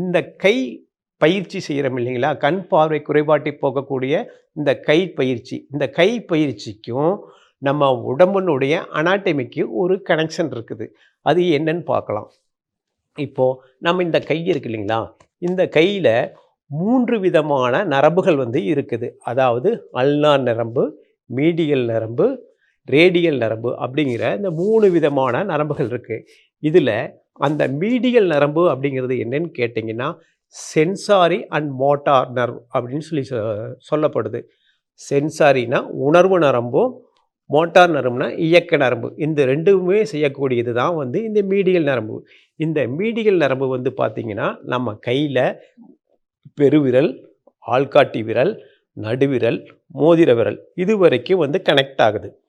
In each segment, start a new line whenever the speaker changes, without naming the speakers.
இந்த கை பயிற்சி செய்கிறோம் இல்லைங்களா? கண் பார்வை குறைபாட்டை போகக்கூடிய இந்த கை பயிற்சி. இந்த கை பயிற்சிக்கும் நம்ம உடம்பினுடைய அனாட்டமிக்கு ஒரு கனெக்ஷன் இருக்குது. அது என்னன்னு பார்க்கலாம். இப்போது நம்ம இந்த கை இருக்கு இல்லைங்களா? இந்த கையில் மூன்று விதமான நரம்புகள் வந்து இருக்குது. அதாவது அல்னார் நரம்பு மீடியல் நரம்பு ரேடியல் நரம்பு அப்படிங்கிற இந்த மூணு விதமான நரம்புகள் இருக்குது இதில் அந்த மீடியல் நரம்பு அப்படிங்கிறது என்னன்னு கேட்டிங்கன்னா சென்சாரி அண்ட் மோட்டார் நர்வ் அப்படின்னு சொல்லி சொ- சொல்லப்படுது. சென்சாரினா உணர்வு நரம்பும் மோட்டார் நரம்புனா இயக்க நரம்பு. இந்த ரெண்டுமே செய்யக்கூடியது தான் வந்து இந்த மீடியல் நரம்பு. இந்த மீடியல் நரம்பு வந்து பார்த்திங்கன்னா நம்ம கையில் பெருவிரல் ஆள்காட்டி விரல் நடுவிரல் மோதிர விரல் இது வரைக்கும் வந்து கனெக்ட் ஆகுது.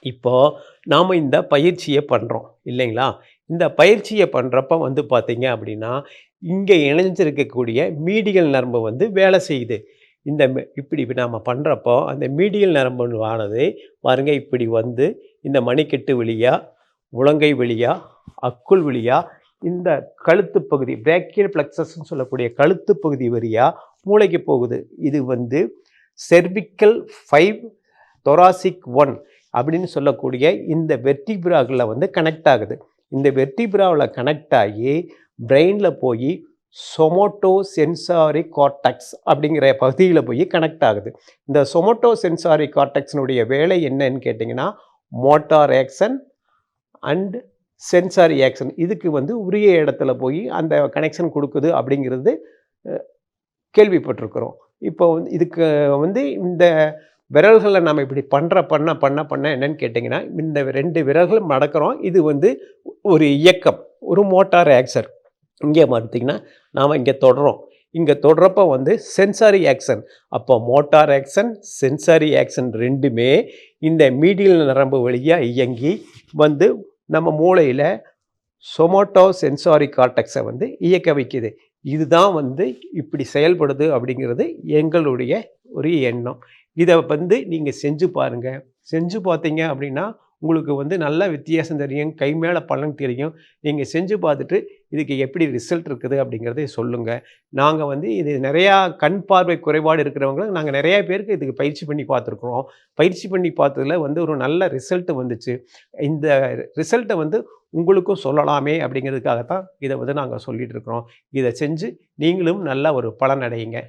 இப்போ நாம் இந்த பயிற்சியை பண்ணுறோம் இல்லைங்களா? இந்த பயிற்சியை பண்ணுறப்ப வந்து பார்த்தீங்க அப்படின்னா இங்கே இணைஞ்சிருக்கக்கூடிய மீடியல் நரம்பு வந்து வேலை செய்யுது. இந்த மெ- இப்படி நாம் பண்ணுறப்போ அந்த மீடியல் நரம்பு ஆனது பாருங்க இப்படி வந்து இந்த மணிக்கட்டு வழியாக முழங்கை வழியாக அக்குள் வழியாக இந்த கழுத்து பகுதி பிரேக்கியல் பிளக்சஸ்ன்னு சொல்லக்கூடிய கழுத்து பகுதி வழியாக மூளைக்கு போகுது. இது வந்து செர்விக்கல் ஃபைவ் தொராசிக் ஒன் அப்படின்னு சொல்லக்கூடிய இந்த வெர்டிபிராகில் வந்து கனெக்ட் ஆகுது. இந்த வெர்டிபிராவில் கனெக்ட் ஆகி பிரெயினில் போய் சொமோட்டோ சென்சாரி கார்டெக்ஸ் அப்படிங்கிற பகுதியில் போய் கனெக்ட் ஆகுது. இந்த சொமோட்டோ சென்சாரி கார்டெக்ஸினுடைய வேலை என்னன்னு கேட்டிங்கன்னா motor action and sensory action இதுக்கு வந்து உரிய இடத்துல போய் அந்த கனெக்ஷன் கொடுக்குது அப்படிங்கிறது கேள்விப்பட்டிருக்கிறோம். இப்போ வந்து இதுக்கு வந்து இந்த விரல்களை நம்ம இப்படி பண்ணுற பண்ண பண்ண பண்ண என்னன்னு கேட்டிங்கன்னா இந்த ரெண்டு விரல்களும் மடக்கிறோம் இது வந்து ஒரு இயக்கம் ஒரு மோட்டார் ஆக்சர் இங்கே பார்த்தீங்கன்னா நாம் இங்கே தொடறோம். இங்கே தொடரப்ப வந்து சென்சாரி ஆக்ஷன் அப்போ மோட்டார் ஆக்ஷன் சென்சாரி ஆக்ஷன் ரெண்டுமே இந்த மீடியல் நரம்பு வழியாக இயங்கி வந்து நம்ம மூளையில் சொமோட்டோ சென்சாரி கார்டெக்ஸை வந்து இயக்க வைக்குது. இதுதான் வந்து இப்படி செயல்படுது அப்படிங்கிறது எங்களுடைய ஒரு எண்ணம். இதை வந்து நீங்கள் செஞ்சு பாருங்கள் செஞ்சு பார்த்தீங்க அப்படின்னா உங்களுக்கு வந்து நல்லா வித்தியாசம் தெரியும் கை மேலே பலன் தெரியும். நீங்கள் செஞ்சு பார்த்துட்டு இதுக்கு எப்படி ரிசல்ட் இருக்குது அப்படிங்கிறத சொல்லுங்கள் நாங்கள் வந்து இது நிறையா கண் பார்வை குறைபாடு இருக்கிறவங்களும் நாங்கள் நிறையா பேருக்கு இதுக்கு பயிற்சி பண்ணி பார்த்துருக்குறோம். பயிற்சி பண்ணி பார்த்ததுல வந்து ஒரு நல்ல ரிசல்ட் வந்துச்சு. இந்த ரிசல்ட்டை வந்து உங்களுக்கும் சொல்லலாமே அப்படிங்கிறதுக்காகத்தான் இதை வந்து நாங்கள் சொல்லிட்டு இருக்கிறோம். இதை செஞ்சு நீங்களும் நல்லா ஒரு பலன் அடையுங்க.